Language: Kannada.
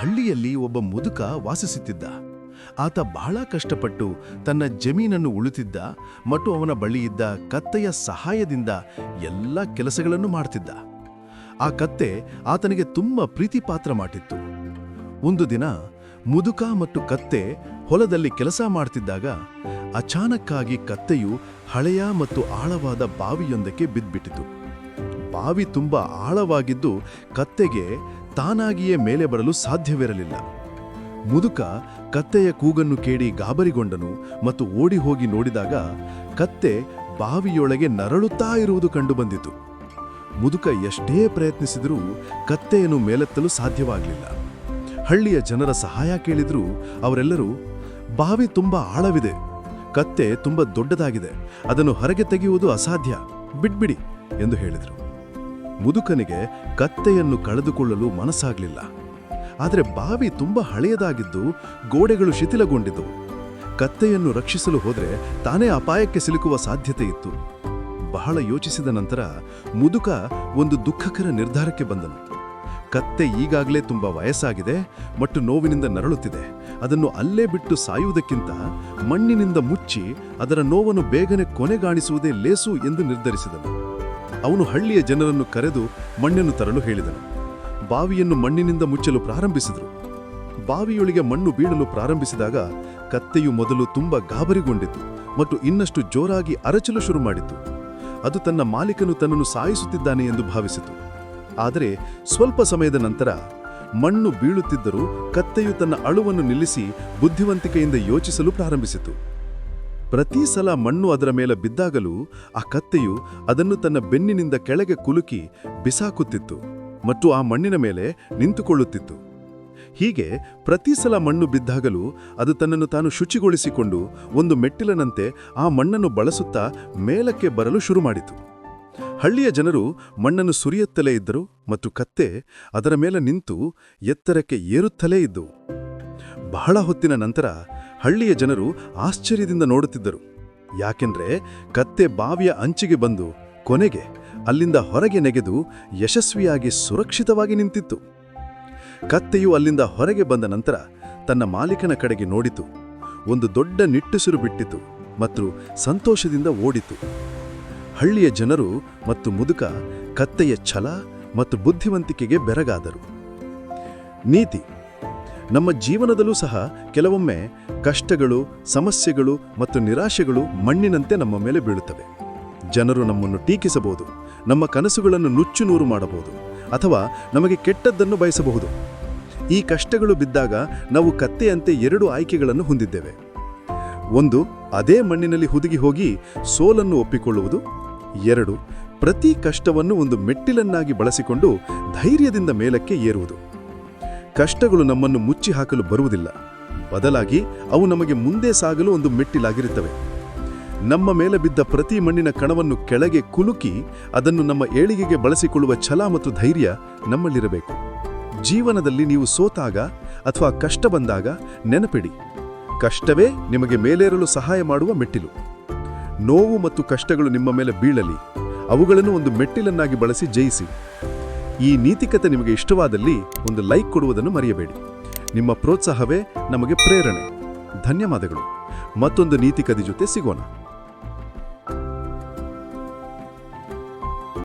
ಹಳ್ಳಿಯಲ್ಲಿ ಒಬ್ಬ ಮುದುಕ ವಾಸಿಸುತ್ತಿದ್ದ. ಆತ ಬಹಳ ಕಷ್ಟಪಟ್ಟು ತನ್ನ ಜಮೀನನ್ನು ಉಳುತ್ತಿದ್ದ ಮತ್ತು ಅವನ ಬಳಿಯಿದ್ದ ಕತ್ತೆಯ ಸಹಾಯದಿಂದ ಎಲ್ಲ ಕೆಲಸಗಳನ್ನು ಮಾಡ್ತಿದ್ದ. ಆ ಕತ್ತೆ ಆತನಿಗೆ ತುಂಬ ಪ್ರೀತಿಪಾತ್ರ ಮಾಡಿತ್ತು ಒಂದು ದಿನ ಮುದುಕ ಮತ್ತು ಕತ್ತೆ ಹೊಲದಲ್ಲಿ ಕೆಲಸ ಮಾಡ್ತಿದ್ದಾಗ ಅಚಾನಕ್ಕಾಗಿ ಕತ್ತೆಯು ಹಳೆಯ ಮತ್ತು ಆಳವಾದ ಬಾವಿಯೊಂದಕ್ಕೆ ಬಿದ್ದುಬಿಟ್ಟಿತು ಬಾವಿ ತುಂಬ ಆಳವಾಗಿದ್ದು ಕತ್ತೆಗೆ ತಾನಾಗಿಯೇ ಮೇಲೆ ಬರಲು ಸಾಧ್ಯವಿರಲಿಲ್ಲ. ಮುದುಕ ಕತ್ತೆಯ ಕೂಗನ್ನು ಕೇಳಿ ಗಾಬರಿಗೊಂಡನು ಮತ್ತು ಓಡಿ ಹೋಗಿ ನೋಡಿದಾಗ ಕತ್ತೆ ಬಾವಿಯೊಳಗೆ ನರಳುತ್ತಾ ಇರುವುದು ಕಂಡುಬಂದಿತು ಮುದುಕ ಎಷ್ಟೇ ಪ್ರಯತ್ನಿಸಿದರೂ ಕತ್ತೆಯನ್ನು ಮೇಲೆತ್ತಲು ಸಾಧ್ಯವಾಗಲಿಲ್ಲ. ಹಳ್ಳಿಯ ಜನರ ಸಹಾಯ ಕೇಳಿದರೂ ಅವರೆಲ್ಲರೂ, ಬಾವಿ ತುಂಬ ಆಳವಿದೆ, ಕತ್ತೆ ತುಂಬ ದೊಡ್ಡದಾಗಿದೆ, ಅದನ್ನು ಹೊರಗೆ ತೆಗೆಯುವುದು ಅಸಾಧ್ಯ, ಬಿಡ್ಬಿಡಿ ಎಂದು ಹೇಳಿದರು. ಮುದುಕನಿಗೆ ಕತ್ತೆಯನ್ನು ಕಳೆದುಕೊಳ್ಳಲು ಮನಸ್ಸಾಗಲಿಲ್ಲ. ಆದರೆ ಬಾವಿ ತುಂಬ ಹಳೆಯದಾಗಿದ್ದು ಗೋಡೆಗಳು ಶಿಥಿಲಗೊಂಡಿದ್ದವು. ಕತ್ತೆಯನ್ನು ರಕ್ಷಿಸಲು ಹೋದರೆ ತಾನೇ ಅಪಾಯಕ್ಕೆ ಸಿಲುಕುವ ಸಾಧ್ಯತೆ ಇತ್ತು. ಬಹಳ ಯೋಚಿಸಿದ ನಂತರ ಮುದುಕ ಒಂದು ದುಃಖಕರ ನಿರ್ಧಾರಕ್ಕೆ ಬಂದನು. ಕತ್ತೆ ಈಗಾಗಲೇ ತುಂಬ ವಯಸ್ಸಾಗಿದೆ ಮತ್ತು ನೋವಿನಿಂದ ನರಳುತ್ತಿದೆ. ಅದನ್ನು ಅಲ್ಲೇ ಬಿಟ್ಟು ಸಾಯುವುದಕ್ಕಿಂತ ಮಣ್ಣಿನಿಂದ ಮುಚ್ಚಿ ಅದರ ನೋವನ್ನು ಬೇಗನೆ ಕೊನೆಗಾಣಿಸುವುದೇ ಲೇಸು ಎಂದು ನಿರ್ಧರಿಸಿದನು. ಅವನು ಹಳ್ಳಿಯ ಜನರನ್ನು ಕರೆದು ಮಣ್ಣನ್ನು ತರಲು ಹೇಳಿದನು. ಬಾವಿಯನ್ನು ಮಣ್ಣಿನಿಂದ ಮುಚ್ಚಲು ಪ್ರಾರಂಭಿಸಿದರು. ಬಾವಿಯೊಳಗೆ ಮಣ್ಣು ಬೀಳಲು ಪ್ರಾರಂಭಿಸಿದಾಗ ಕತ್ತೆಯು ಮೊದಲು ತುಂಬ ಗಾಬರಿಗೊಂಡಿತು ಮತ್ತು ಇನ್ನಷ್ಟು ಜೋರಾಗಿ ಅರಚಲು ಶುರು ಮಾಡಿತು. ಅದು ತನ್ನ ಮಾಲೀಕನು ತನ್ನನ್ನು ಸಾಯಿಸುತ್ತಿದ್ದಾನೆ ಎಂದು ಭಾವಿಸಿತು. ಆದರೆ ಸ್ವಲ್ಪ ಸಮಯದ ನಂತರ ಮಣ್ಣು ಬೀಳುತ್ತಿದ್ದರೂ ಕತ್ತೆಯು ತನ್ನ ಅಳುವನ್ನು ನಿಲ್ಲಿಸಿ ಬುದ್ಧಿವಂತಿಕೆಯಿಂದ ಯೋಚಿಸಲು ಪ್ರಾರಂಭಿಸಿತು. ಪ್ರತಿ ಸಲ ಮಣ್ಣು ಅದರ ಮೇಲೆ ಬಿದ್ದಾಗಲೂ ಆ ಕತ್ತೆಯು ಅದನ್ನು ತನ್ನ ಬೆನ್ನಿನಿಂದ ಕೆಳಗೆ ಕುಲುಕಿ ಬಿಸಾಕುತ್ತಿತ್ತು ಮತ್ತು ಆ ಮಣ್ಣಿನ ಮೇಲೆ ನಿಂತುಕೊಳ್ಳುತ್ತಿತ್ತು. ಹೀಗೆ ಪ್ರತಿ ಸಲ ಮಣ್ಣು ಬಿದ್ದಾಗಲೂ ಅದು ತನ್ನನ್ನು ತಾನು ಶುಚಿಗೊಳಿಸಿಕೊಂಡು ಒಂದು ಮೆಟ್ಟಿಲನಂತೆ ಆ ಮಣ್ಣನ್ನು ಬಳಸುತ್ತಾ ಮೇಲಕ್ಕೆ ಬರಲು ಶುರು ಮಾಡಿತು ಹಳ್ಳಿಯ ಜನರು ಮಣ್ಣನ್ನು ಸುರಿಯುತ್ತಲೇ ಇದ್ದರು ಮತ್ತು ಕತ್ತೆ ಅದರ ಮೇಲೆ ನಿಂತು ಎತ್ತರಕ್ಕೆ ಏರುತ್ತಲೇ ಇದ್ದವು ಬಹಳ ಹೊತ್ತಿನ ನಂತರ ಹಳ್ಳಿಯ ಜನರು ಆಶ್ಚರ್ಯದಿಂದ ನೋಡುತ್ತಿದ್ದರು. ಯಾಕೆಂದ್ರೆ ಕತ್ತೆ ಬಾವಿಯ ಅಂಚಿಗೆ ಬಂದು ಕೊನೆಗೆ ಅಲ್ಲಿಂದ ಹೊರಗೆ ನೆಗೆದು ಯಶಸ್ವಿಯಾಗಿ ಸುರಕ್ಷಿತವಾಗಿ ನಿಂತಿತ್ತು. ಕತ್ತೆಯು ಅಲ್ಲಿಂದ ಹೊರಗೆ ಬಂದ ನಂತರ ತನ್ನ ಮಾಲೀಕನ ಕಡೆಗೆ ನೋಡಿತು. ಒಂದು ದೊಡ್ಡ ನಿಟ್ಟುಸಿರು ಬಿಟ್ಟಿತು ಮತ್ತು ಸಂತೋಷದಿಂದ ಓಡಿತು. ಹಳ್ಳಿಯ ಜನರು ಮತ್ತು ಮುದುಕ ಕತ್ತೆಯ ಛಲ ಮತ್ತು ಬುದ್ಧಿವಂತಿಕೆಗೆ ಬೆರಗಾದರು. ನೀತಿ ನಮ್ಮ ಜೀವನದಲ್ಲೂ ಸಹ ಕೆಲವೊಮ್ಮೆ ಕಷ್ಟಗಳು, ಸಮಸ್ಯೆಗಳು ಮತ್ತು ನಿರಾಶೆಗಳು ಮಣ್ಣಿನಂತೆ ನಮ್ಮ ಮೇಲೆ ಬೀಳುತ್ತವೆ. ಜನರು ನಮ್ಮನ್ನು ಟೀಕಿಸಬಹುದು, ನಮ್ಮ ಕನಸುಗಳನ್ನು ನುಚ್ಚುನೂರು ಮಾಡಬಹುದು ಅಥವಾ ನಮಗೆ ಕೆಟ್ಟದ್ದನ್ನು ಬಯಸಬಹುದು. ಈ ಕಷ್ಟಗಳು ಬಿದ್ದಾಗ ನಾವು ಕತ್ತೆಯಂತೆ ಎರಡು ಆಯ್ಕೆಗಳನ್ನು ಹೊಂದಿದ್ದೇವೆ. ಒಂದು, ಅದೇ ಮಣ್ಣಿನಲ್ಲಿ ಹುದುಗಿ ಹೋಗಿ ಸೋಲನ್ನು ಒಪ್ಪಿಕೊಳ್ಳುವುದು. ಎರಡು, ಪ್ರತಿ ಕಷ್ಟವನ್ನು ಒಂದು ಮೆಟ್ಟಿಲನ್ನಾಗಿ ಬಳಸಿಕೊಂಡು ಧೈರ್ಯದಿಂದ ಮೇಲಕ್ಕೆ ಏರುವುದು. ಕಷ್ಟಗಳು ನಮ್ಮನ್ನು ಮುಚ್ಚಿ ಹಾಕಲು ಬರುವುದಿಲ್ಲ. ಬದಲಾಗಿ ಅವು ನಮಗೆ ಮುಂದೆ ಸಾಗಲು ಒಂದು ಮೆಟ್ಟಿಲಾಗಿರುತ್ತವೆ. ನಮ್ಮ ಮೇಲೆ ಬಿದ್ದ ಪ್ರತಿ ಮಣ್ಣಿನ ಕಣವನ್ನು ಕೆಳಗೆ ಕುಲುಕಿ ಅದನ್ನು ನಮ್ಮ ಏಳಿಗೆಗೆ ಬಳಸಿಕೊಳ್ಳುವ ಛಲ ಮತ್ತು ಧೈರ್ಯ ನಮ್ಮಲ್ಲಿರಬೇಕು. ಜೀವನದಲ್ಲಿ ನೀವು ಸೋತಾಗ ಅಥವಾ ಕಷ್ಟ ಬಂದಾಗ ನೆನಪಿಡಿ. ಕಷ್ಟವೇ ನಿಮಗೆ ಮೇಲೇರಲು ಸಹಾಯ ಮಾಡುವ ಮೆಟ್ಟಿಲು. ನೋವು ಮತ್ತು ಕಷ್ಟಗಳು ನಿಮ್ಮ ಮೇಲೆ ಬೀಳಲಿ. ಅವುಗಳನ್ನು ಒಂದು ಮೆಟ್ಟಿಲನ್ನಾಗಿ ಬಳಸಿ ಜಯಿಸಿ. ಈ ನೀತಿಕತೆ ನಿಮಗೆ ಇಷ್ಟವಾದಲ್ಲಿ ಒಂದು ಲೈಕ್ ಕೊಡುವುದನ್ನು ಮರೆಯಬೇಡಿ. ನಿಮ್ಮ ಪ್ರೋತ್ಸಾಹವೇ ನಮಗೆ ಪ್ರೇರಣೆ. ಧನ್ಯವಾದಗಳು. ಮತ್ತೊಂದು ನೀತಿಕತೆ ಜೊತೆ ಸಿಗೋಣ.